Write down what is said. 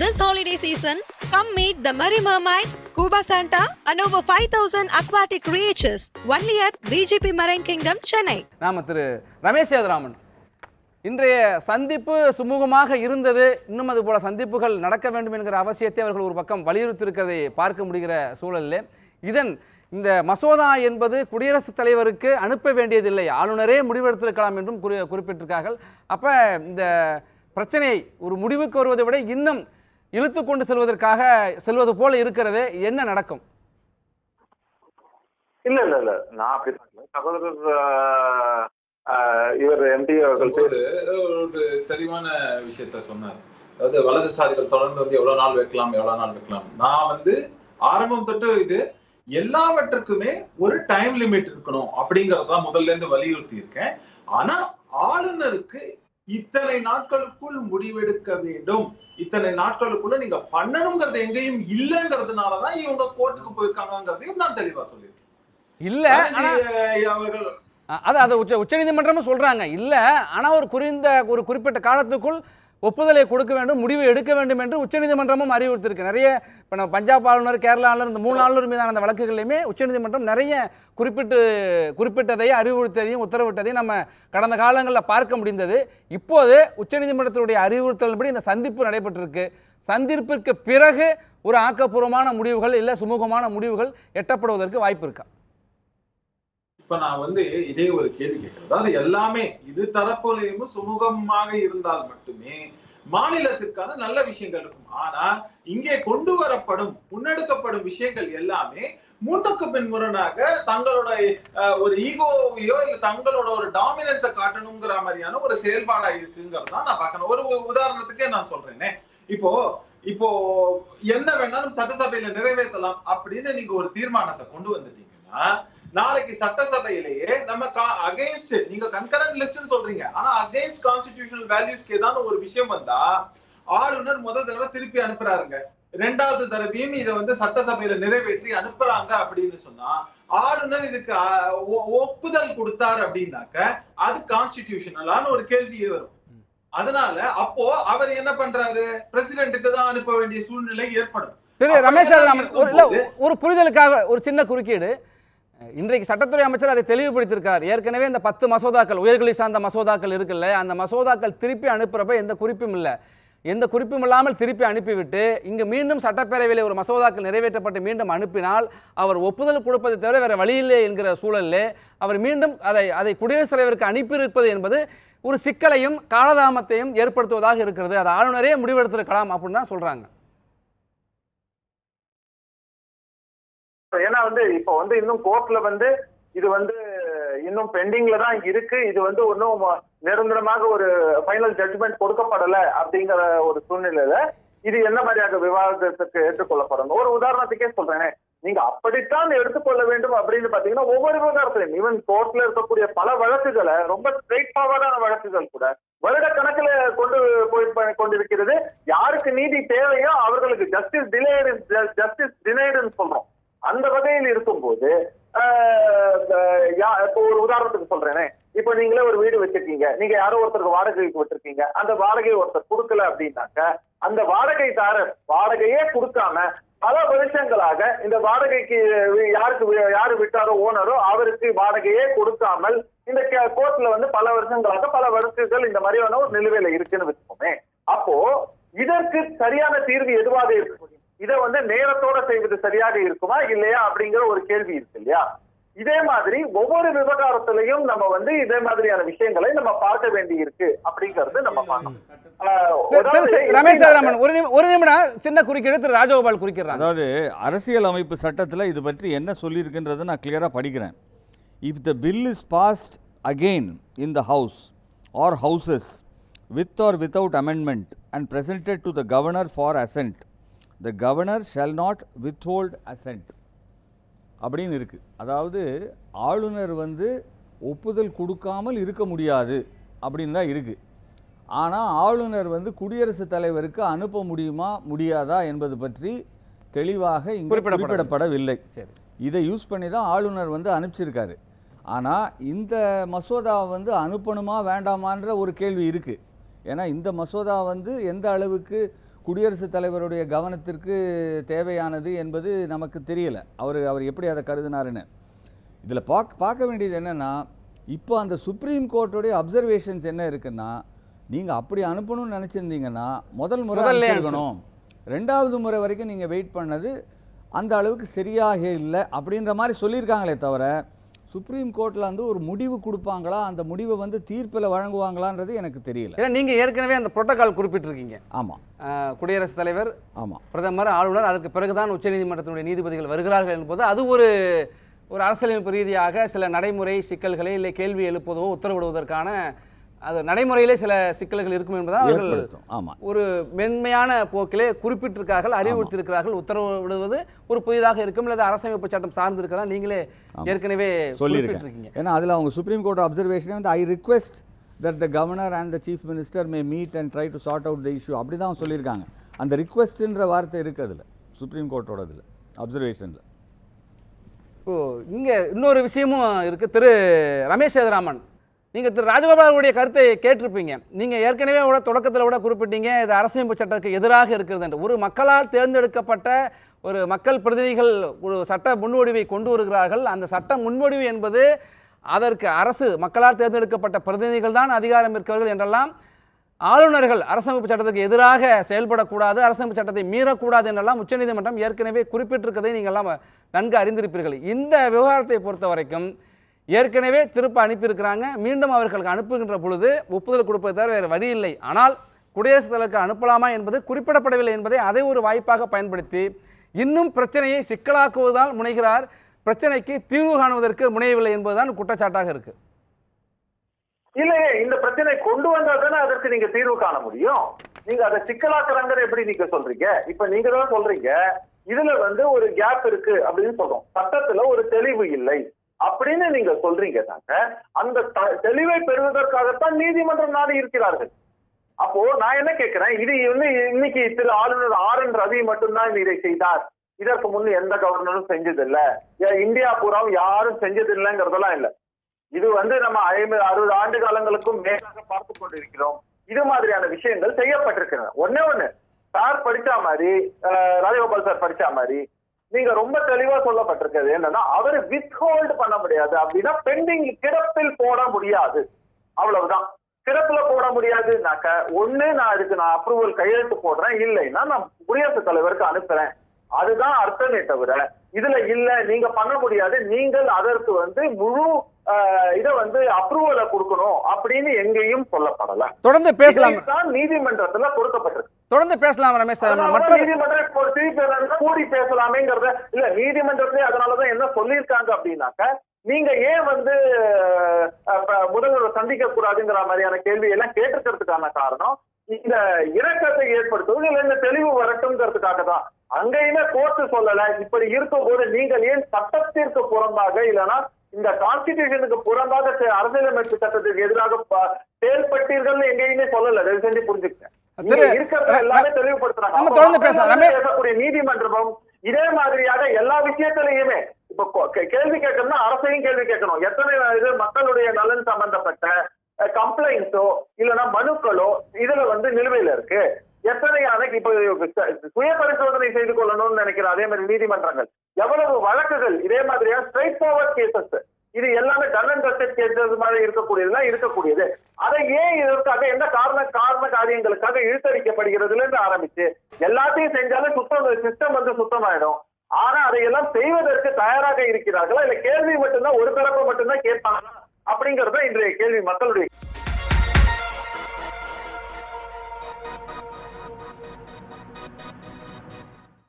This holiday season, come meet the Merry Mermaid, Scuba Santa, and over 5,000 aquatic creatures only at BGP Marine Kingdom, Chennai. நாம திரு ரமேஷ் சேதுராமன் இன்றைய சந்திப்பு சுமூகமாக இருந்தது. இன்னும் அது போல சந்திப்புகள் நடக்க வேண்டும் என்கிற அவசியத்தை அவர்கள் ஒரு பக்கம் வலியுறுத்தியிருக்கிறதை பார்க்க முடிகிற சூழலில். இதன் இந்த மசோதா என்பது குடியரசுத் தலைவருக்கு அனுப்ப வேண்டியதில்லை. ஆளுநரே முடிவெடுத்திருக்கலாம் என்றும் குறி குறிப்பிட்டிருக்கார்கள். அப்போ இந்த பிரச்சனை ஒரு முடிவுக்கு வருவதை விட இன்னும் இழுத்து கொண்டு செல்வதற்காக செல்வது போல இருக்கிறது என்ன நடக்கும்? இல்ல இல்ல இல்ல. நான் அப்படி. சகோதரர் இவர் எம்பி அவர்கள் ஒரு ஒரு தெளிவான விஷயத்த சொன்னார். அதாவது வலதுசாரிகள் தொடர்ந்து வந்து எவ்வளவு நாள் வைக்கலாம் எவ்வளவு நாள் வைக்கலாம். நான் வந்து ஆரம்பம் தொட்டு இது எல்லாவற்றுக்குமே ஒரு டைம் லிமிட் இருக்கணும் அப்படிங்கறத முதல்ல இருந்து வலியுறுத்தி இருக்கேன் ஆனா ஆளுநருக்கு இத்தனை நாட்களுக்குள் முடிவெடுக்க வேண்டும். இத்தனை நாட்களுக்குள்ள நீங்க பண்ணணுங்கிறது எங்கேயும் இல்லைங்கிறதுனாலதான் இவங்க கோர்ட்டுக்கு போயிருக்காங்கிறதையும் நான் தெளிவா சொல்லியிருக்கேன். இல்லை அவர்கள் அது அது உச்ச உச்சநீதிமன்றமும் சொல்றாங்க. இல்ல ஆனா ஒரு குறிந்த ஒரு குறிப்பிட்ட காலத்துக்குள் ஒப்புதலை கொடுக்க வேண்டும் முடிவு எடுக்க வேண்டும் என்று உச்சநீதிமன்றமும் அறிவுறுத்திருக்கு நிறைய இப்போ நம்ம பஞ்சாப் ஆளுநர் கேரளா ஆளுநர் இந்த மூணு ஆளுநர் மீதான அந்த வழக்குகள்லையுமே உச்சநீதிமன்றம் நிறைய குறிப்பிட்டு குறிப்பிட்டதையும் அறிவுறுத்ததையும் உத்தரவிட்டதையும் நம்ம கடந்த காலங்களில் பார்க்க முடிந்தது. இப்போது உச்சநீதிமன்றத்தினுடைய அறிவுறுத்தலின்படி இந்த சந்திப்பு நடைபெற்றிருக்கு. சந்திப்பிற்கு பிறகு ஒரு ஆக்கப்பூர்வமான முடிவுகள் இல்லை சுமூகமான முடிவுகள் எட்டப்படுவதற்கு வாய்ப்பு இருக்கா? இப்ப நான் வந்து இதே ஒரு கேள்வி கேட்கிறேன். அதாவது எல்லாமே இது தரப்புலையும் சுமூகமாக இருந்தால் மட்டுமே மாநிலத்திற்கான நல்ல விஷயங்கள் இருக்கும். ஆனா இங்கே கொண்டு வரப்படும் முன்னெடுக்கப்படும் விஷயங்கள் எல்லாமே முன்னுக்கு பின்முரணாக தங்களோட ஒரு ஈகோவையோ இல்ல தங்களோட ஒரு டாமினன்ஸை காட்டணுங்கிற மாதிரியான ஒரு செயல்பாடா இருக்குங்கிறது தான் நான் பார்க்கணும். ஒரு ஒரு உதாரணத்துக்கே நான் சொல்றேனே. இப்போ இப்போ என்ன வேணாலும் சட்டசபையில நிறைவேற்றலாம் அப்படின்னு நீங்க ஒரு தீர்மானத்தை கொண்டு வந்துட்டீங்கன்னா நாளைக்கு சட்டசபையிலேயே நம்ம அகைன்ஸ்ட் நீங்க கன்கரண்ட் லிஸ்ட்னு சொல்றீங்க. ஆனா அகைன்ஸ்ட் கான்ஸ்டிடியூஷனல் வேல்யூஸ்க்கு ஏதாவது ஒரு விஷயம் வந்தா ஆளுநர் முதல் தடவை திருப்பி அனுப்புறாருங்க. ரெண்டாவது தடவையும் இதை வந்து சட்டசபையில நிறைவேற்றி அனுப்புறாங்க அப்படின்னு சொன்னா ஆளுநர் இதுக்கு ஒப்புதல் கொடுத்தாரு அப்படின்னாக்க அது கான்ஸ்டிடியூஷனலான ஒரு கேள்வியே வரும். அதனால அப்போ அவர் என்ன பண்றாரு? பிரசிடென்ட்டுக்கு தான் அனுப்ப வேண்டிய சூழ்நிலை ஏற்படும். ரமேஷ் ஒரு புரிதலுக்காக ஒரு சின்ன குறுக்கீடு. இன்றைக்கு சட்டத்துறை அமைச்சர் அதை தெளிவுபடுத்தியிருக்கார். ஏற்கனவே இந்த பத்து மசோதாக்கள் உயர்கல்வி சார்ந்த மசோதாக்கள் இருக்குல்ல அந்த மசோதாக்கள் திருப்பி அனுப்புறப்ப எந்த குறிப்பும் இல்லை. எந்த குறிப்பும் இல்லாமல் திருப்பி அனுப்பிவிட்டு இங்கு மீண்டும் சட்டப்பேரவையில் ஒரு மசோதாக்கள் நிறைவேற்றப்பட்டு மீண்டும் அனுப்பினால் அவர் ஒப்புதல் கொடுப்பதை தவிர வேறு வழியில்லை என்கிற சூழலில் அவர் மீண்டும் அதை அதை குடியரசுத் தலைவருக்கு அனுப்பியிருப்பது என்பது ஒரு சிக்கலையும் காலதாமத்தையும் ஏற்படுத்துவதாக இருக்கிறது. அது ஆளுநரே முடிவெடுத்திருக்கலாம் அப்படின்னு தான் சொல்கிறாங்க ஏன்னா வந்து இப்போ வந்து இன்னும் கோர்ட்ல வந்து இது வந்து இன்னும் பெண்டிங்ல தான் இருக்கு. இது வந்து ஒன்றும் நிரந்தரமாக ஒரு ஃபைனல் ஜட்ஜ்மெண்ட் கொடுக்கப்படல அப்படிங்கிற ஒரு சூழ்நிலையில இது என்ன மாதிரியாக விவாதத்துக்கு ஏற்றுக்கொள்ளப்படணும்? ஒரு உதாரணத்துக்கே சொல்றேனே. நீங்க அப்படித்தான் எடுத்துக்கொள்ள வேண்டும் அப்படின்னு பாத்தீங்கன்னா ஒவ்வொரு விவகாரத்திலையும் ஈவன் கோர்ட்ல இருக்கக்கூடிய பல வழக்குகளை ரொம்ப ஸ்ட்ரெயிட் ஃபார்வர்டான வழக்குகள் கூட வருட கணக்குல கொண்டு போய் கொண்டிருக்கிறது. யாருக்கு நீதி தேவையோ அவர்களுக்கு ஜஸ்டிஸ் டிலேடு ஜஸ்டிஸ் டினைடுன்னு சொல்றோம். அந்த வகையில் இருக்கும்போது யா- இப்போ ஒரு உதாரணத்துக்கு சொல்றேனே. இப்போ நீங்களே ஒரு வீடு வச்சிருக்கீங்க. நீங்க யாரோ ஒருத்தருக்கு வாடகைக்கு விட்டுருக்கீங்க. அந்த வாடகையை ஒருத்தர் கொடுக்கல அப்படின்னாக்க அந்த வாடகைதாரர் வாடகையே கொடுக்காம பல வருஷங்களாக இந்த வாடகைக்கு யாருக்கு யாரு விட்டாரோ ஓனரோ அவருக்கு வாடகையே கொடுக்காமல் இந்த கோர்ட்ல வந்து பல வருஷங்களாக பல வழக்குகள் இந்த மாதிரியான ஒரு நிலுவையில இருக்குன்னு வச்சுக்கோமே. அப்போ இதற்கு சரியான தீர்வு எதுவாக இருக்க முடியும் இதை வந்து நேரத்தோட செய்வது சரியாக இருக்குமா இல்லையா அப்படிங்கிற ஒரு கேள்வி இருக்கு இல்லையா? இதே மாதிரி ஒவ்வொரு விவகாரத்திலையும் நம்ம வந்து இதே மாதிரியான விஷயங்களை நம்ம பார்க்க வேண்டி இருக்கு அப்படிங்கறது நம்ம பார்க்கணும். ரமேஷ் ராமன் ஒரு நிமி- ஒரு நிமிடம் சின்ன குறுக்கீடு திரு ராஜகோபால் குறிக்கிறாங்க அதாவது அரசியல் அமைப்பு சட்டத்தில் இது பற்றி என்ன சொல்லியிருக்குன்றதை நான் கிளியராக படிக்கிறேன். If the bill is passed again in the house or houses with or without amendment and presented to the governor for assent the governor shall not withhold assent. அப்படின்னு இருக்குது அதாவது ஆளுநர் வந்து ஒப்புதல் கொடுக்காமல் இருக்க முடியாது அப்படின்னு தான் இருக்குது ஆனால் ஆளுநர் வந்து குடியரசுத் தலைவருக்கு அனுப்ப முடியுமா முடியாதா என்பது பற்றி தெளிவாக இங்கு குறிப்பிடப்படவில்லை. குறிப்பிடப்படவில்லை. சரி. இதை யூஸ் பண்ணி தான் ஆளுநர் வந்து அனுப்பிச்சிருக்காரு. ஆனால் இந்த மசோதா வந்து அனுப்பணுமா வேண்டாமான்ற ஒரு கேள்வி இருக்குது ஏன்னா இந்த மசோதா வந்து எந்த அளவுக்கு குடியரசுத் தலைவருடைய கவனத்திற்கு தேவையானது என்பது நமக்கு தெரியல. அவர் அவர் எப்படி அதை கருதினாருன்னு. இதில் பார்க்க பார்க்க வேண்டியது என்னென்னா இப்போ அந்த சுப்ரீம் கோர்ட்டுடைய அப்சர்வேஷன்ஸ் என்ன இருக்குன்னா நீங்கள் அப்படி அனுப்பணும்னு நினச்சிருந்தீங்கன்னா முதல் முறை அனுப்பிச்சிருக்கணும். ரெண்டாவது முறை வரைக்கும் நீங்கள் வெயிட் பண்ணது அந்த அளவுக்கு சரியாக இல்லை அப்படின்ற மாதிரி சொல்லியிருக்காங்களே தவிர சுப்ரீம் கோர்ட்டில் வந்து ஒரு முடிவு கொடுப்பாங்களா? அந்த முடிவை வந்து தீர்ப்பில் வழங்குவாங்களான்றது எனக்கு தெரியல. ஏன்னா நீங்க ஏற்கனவே அந்த புரோட்டோகால் குறிப்பிட்டிருக்கீங்க. ஆமாம் குடியரசுத் தலைவர் ஆமாம் பிரதமர் ஆளுநர் அதற்கு பிறகுதான் உச்சநீதிமன்றத்தினுடைய நீதிபதிகள் வருகிறார்கள் என்பது அது ஒரு ஒரு அரசியலமைப்பு ரீதியாக சில நடைமுறை சிக்கல்களை இல்லை கேள்வி எழுப்புவதோ உத்தரவிடுவதற்கான அது நடைமுறையிலே சில சிக்கல்கள் இருக்கும் என்பதால் அவர்கள் ஆமாம் ஒரு மென்மையான போக்கிலே குறிப்பிட்டிருக்கிறார்கள் அறிவுறுத்தியிருக்கிறார்கள் உத்தரவிடுவது ஒரு புதிதாக இருக்கும். அல்லது அரசமைப்பு சட்டம் சார்ந்து இருக்கலாம் நீங்களே ஏற்கனவே குறிப்பிட்டிருக்கீங்க. ஏன்னா அதில் அவங்க சுப்ரீம் கோர்ட் அப்சர்வேஷனே வந்து I request that the governor and the chief minister may meet and try to sort out the issue அப்படி தான் சொல்லியிருக்காங்க. அந்த ரிக்வெஸ்ட்ன்ற வார்த்தை இருக்குது அதில் சுப்ரீம் கோர்ட்டோட இதில் அப்சர்வேஷனில் இப்போ இங்கே இன்னொரு விஷயமும் இருக்குது திரு ரமேஷ் சேதுராமன் நீங்கள் திரு ராஜகோபாலுடைய கருத்தை கேட்டிருப்பீங்க. நீங்கள் ஏற்கனவே கூட தொடக்கத்தில் கூட குறிப்பிட்டீங்க இது அரசியமைப்பு சட்டத்துக்கு எதிராக இருக்கிறது என்று. ஒரு மக்களால் தேர்ந்தெடுக்கப்பட்ட ஒரு மக்கள் பிரதிநிதிகள் ஒரு சட்ட முன்வடிவை கொண்டு வருகிறார்கள். அந்த சட்ட முன்வடிவு என்பது அதற்கு அரசு மக்களால் தேர்ந்தெடுக்கப்பட்ட பிரதிநிதிகள் தான் அதிகாரம் இருக்கிறவர்கள் என்றெல்லாம் ஆளுநர்கள் அரசமைப்பு சட்டத்துக்கு எதிராக செயல்படக்கூடாது அரசமைப்பு சட்டத்தை மீறக்கூடாது என்றெல்லாம் உச்சநீதிமன்றம் ஏற்கனவே குறிப்பிட்டிருக்கதை நீங்கள்லாம் நன்கு அறிந்திருப்பீர்கள். இந்த விவகாரத்தை பொறுத்த வரைக்கும் ஏற்கனவே திருப்ப அனுப்பியிருக்கிறாங்க. மீண்டும் அவர்களுக்கு அனுப்புகின்ற பொழுது ஒப்புதல் கொடுப்பது தவிர வேறு வழி இல்லை. ஆனால் குடியரசுத் தலைவருக்கு அனுப்பலாமா என்பது குறிப்பிடப்படவில்லை என்பதை அதை ஒரு வாய்ப்பாக பயன்படுத்தி இன்னும் பிரச்சனையை சிக்கலாக்குவதால் முனைகிறார். பிரச்சனைக்கு தீர்வு காணுவதற்கு முனையவில்லை என்பதுதான் குற்றச்சாட்டாக இருக்கு. இல்லையே இந்த பிரச்சனை கொண்டு வந்தா தானே அதற்கு நீங்க தீர்வு காண முடியும். நீங்க அதை சிக்கலாக்குறாங்கிற எப்படி நீங்க சொல்றீங்க? இப்ப நீங்க தான் சொல்றீங்க இதுல வந்து ஒரு கேப் இருக்கு அப்படின்னு சொல்றோம். சட்டத்துல ஒரு தெளிவு இல்லை. அப்படின்னு நீங்க சொல்றீங்க தாங்க. அந்த த- தெளிவை பெறுவதற்காகத்தான் நீதிமன்றம் நாடி இருக்கிறார்கள். அப்போ நான் என்ன கேட்கிறேன்? இது வந்து இன்னைக்கு திரு ஆளுநர் ஆர் என் ரவி மட்டும்தான் இதை செய்தார். இதற்கு முன் எந்த கவர்னரும் செஞ்சதில்ல. ஏன் இந்தியா பூராவும் யாரும் செஞ்சதில்லைங்கிறதெல்லாம் இல்லை. இது வந்து நம்ம ஐம்பது அறுபது ஆண்டு காலங்களுக்கும் மேலாக பார்த்து கொண்டிருக்கிறோம். இது மாதிரியான விஷயங்கள் செய்யப்பட்டிருக்கின்றன. ஒன்னே ஒண்ணு. சார் படிச்சா மாதிரி ராஜகோபால் சார் படிச்சா மாதிரி நீங்க ரொம்ப தெளிவா சொல்லப்பட்டிருக்கிறது என்னன்னா அவர் வித்ஹோல்டு பண்ண முடியாது. அப்படின்னா பெண்டிங் கிடப்பில் போட முடியாது. அவ்வளவுதான். கிடப்புல போட முடியாதுனாக்க ஒண்ணு நான் அதுக்கு நான் அப்ரூவல் கையெழுத்து போடுறேன். இல்லைன்னா நான் குடியரசுத் தலைவருக்கு அனுப்புறேன். அதுதான் அர்த்தமே தவிர இதுல இல்ல நீங்க பண்ண முடியாது. நீங்கள் அதற்கு வந்து முழு இத வந்து அப்ரூவலை கொடுக்கணும் அப்படின்னு எங்கேயும் சொல்லப்படல. தொடர்ந்து பேசலாம். தான் நீதிமன்றத்துல கொடுக்கப்பட்டிருக்கு தொடர்ந்து பேசலாம் ரமேஷ் மற்ற நீதிமன்றம் கூடி பேசலாமேங்கிறத இல்ல நீதிமன்றத்திலே அதனாலதான் என்ன சொல்லியிருக்காங்க அப்படின்னாக்க நீங்க ஏன் வந்து முதல்வர் சந்திக்க கூடாதுங்கிற மாதிரியான கேள்வி எல்லாம் கேட்டிருக்கிறதுக்கான காரணம் இந்த இணக்கத்தை ஏற்படுத்துவது இல்ல இந்த தெளிவு வரட்டும்ங்கிறதுக்காக தான் அங்கேயுமே கோர்ட்டு சொல்லல. இப்படி இருக்கும்போது நீங்கள் ஏன் சட்டத்திற்கு புறம்பாக இல்லைன்னா இந்த கான்ஸ்டிடியூஷனுக்கு புறம்பாக அரசியலமைப்பு சட்டத்திற்கு எதிராக செயல்பட்டீர்கள் எங்கேயுமே சொல்லல. தயவு செஞ்சு பேசக்கூடிய நீதிமன்றமும் இதே மாதிரியாக எல்லா விஷயத்திலையுமே இப்ப கேள்வி கேட்கணும்னா அரசையும் கேள்வி கேட்கணும். எத்தனை இது மக்களுடைய நலன் சம்பந்தப்பட்ட கம்ப்ளைண்ட்ஸோ இல்லைன்னா மனுக்களோ இதுல வந்து நிலுவையில இருக்கு. எத்தனை எத்தனையான இப்ப சுய பரிசோதனை செய்து கொள்ளணும்னு நினைக்கிறேன் அதே மாதிரி நீதிமன்றங்கள். எவ்வளவு வழக்குகள் இதே மாதிரியா ஸ்ட்ரைட் ஃபார்வர்ட் கேசஸ் இது எல்லாமே டன் அண்ட் டஸ்டட் கேசஸ் மாதிரி இருக்கக்கூடியதுலாம் இருக்கக்கூடியது. அதை ஏன் இதற்காக என்ன காரண காரண காரியங்களுக்காக இழுத்தடிக்கப்படுகிறதுல இருந்து ஆரம்பிச்சு எல்லாத்தையும் செஞ்சாலும் சுத்தம் சிஸ்டம் வந்து சுத்தமாயிடும். ஆனா அதையெல்லாம் செய்வதற்கு தயாராக இருக்கிறார்களா? இல்ல கேள்வி மட்டும்தான் ஒரு தரப்பு மட்டும்தான் கேட்பாங்களா? அப்படிங்கறது இன்றைய கேள்வி மக்களுடைய